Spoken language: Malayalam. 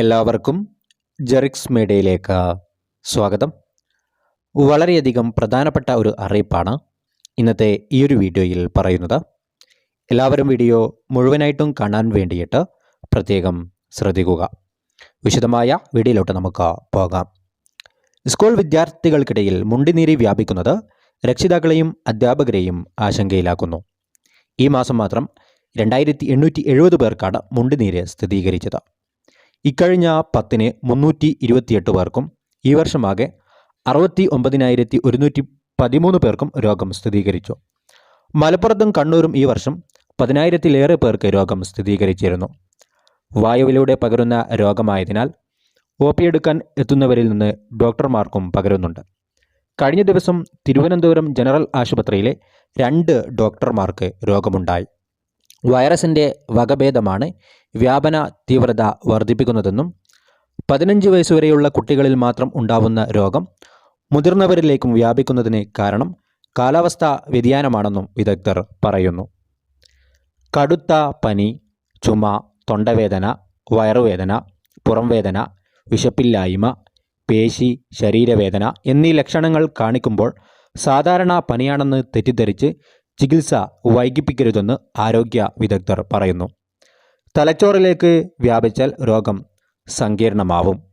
എല്ലാവർക്കും ജെറിക്സ് മീഡിയയിലേക്ക് സ്വാഗതം. വളരെയധികം പ്രധാനപ്പെട്ട ഒരു അറിയിപ്പാണ് ഇന്നത്തെ ഈ ഒരു വീഡിയോയിൽ പറയുന്നത്. എല്ലാവരും വീഡിയോ മുഴുവനായിട്ടും കാണാൻ വേണ്ടിയിട്ട് പ്രത്യേകം ശ്രദ്ധിക്കുക. വിശദമായ വീഡിയോയിലോട്ട് നമുക്ക് പോകാം. സ്കൂൾ വിദ്യാർത്ഥികൾക്കിടയിൽ മുണ്ടിനീരി വ്യാപിക്കുന്നത് രക്ഷിതാക്കളെയും അധ്യാപകരെയും ആശങ്കയിലാക്കുന്നു. ഈ മാസം മാത്രം രണ്ടായിരത്തി എണ്ണൂറ്റി എഴുപത് പേർക്കാണ് മുണ്ടിനീര് സ്ഥിരീകരിച്ചത്. ഇക്കഴിഞ്ഞ പത്തിന് മുന്നൂറ്റി ഇരുപത്തിയെട്ട് പേർക്കും ഈ വർഷമാകെ അറുപത്തി ഒമ്പതിനായിരത്തി ഒരുന്നൂറ്റി പതിമൂന്ന് പേർക്കും രോഗം സ്ഥിരീകരിച്ചു. മലപ്പുറത്തും കണ്ണൂരും ഈ വർഷം പതിനായിരത്തിലേറെ പേർക്ക് രോഗം സ്ഥിരീകരിച്ചിരുന്നു. വായുവിലൂടെ പകരുന്ന രോഗമായതിനാൽ ഒ പി എടുക്കാൻ എത്തുന്നവരിൽ നിന്ന് ഡോക്ടർമാർക്കും പകരുന്നുണ്ട്. കഴിഞ്ഞ ദിവസം തിരുവനന്തപുരം ജനറൽ ആശുപത്രിയിലെ രണ്ട് ഡോക്ടർമാർക്ക് രോഗമുണ്ടായി. വൈറസിന്റെ വകഭേദമാണ് വ്യാപന തീവ്രത വർദ്ധിപ്പിക്കുന്നതെന്നും പതിനഞ്ച് വയസ്സുവരെയുള്ള കുട്ടികളിൽ മാത്രം ഉണ്ടാവുന്ന രോഗം മുതിർന്നവരിലേക്കും വ്യാപിക്കുന്നതിന് കാരണം കാലാവസ്ഥാ വ്യതിയാനമാണെന്നും വിദഗ്ധർ പറയുന്നു. കടുത്ത പനി ചുമ തൊണ്ടവേദന വയറുവേദന പുറംവേദന വിശപ്പില്ലായ്മ പേശി ശരീരവേദന എന്നീ ലക്ഷണങ്ങൾ കാണിക്കുമ്പോൾ സാധാരണ പനിയാണെന്ന് തെറ്റിദ്ധരിച്ച് ചികിത്സ വൈകിപ്പിക്കരുതെന്ന് ആരോഗ്യ വിദഗ്ധർ പറയുന്നു. തലച്ചോറിലേക്ക് വ്യാപിച്ചാൽ രോഗം സങ്കീർണമാവും.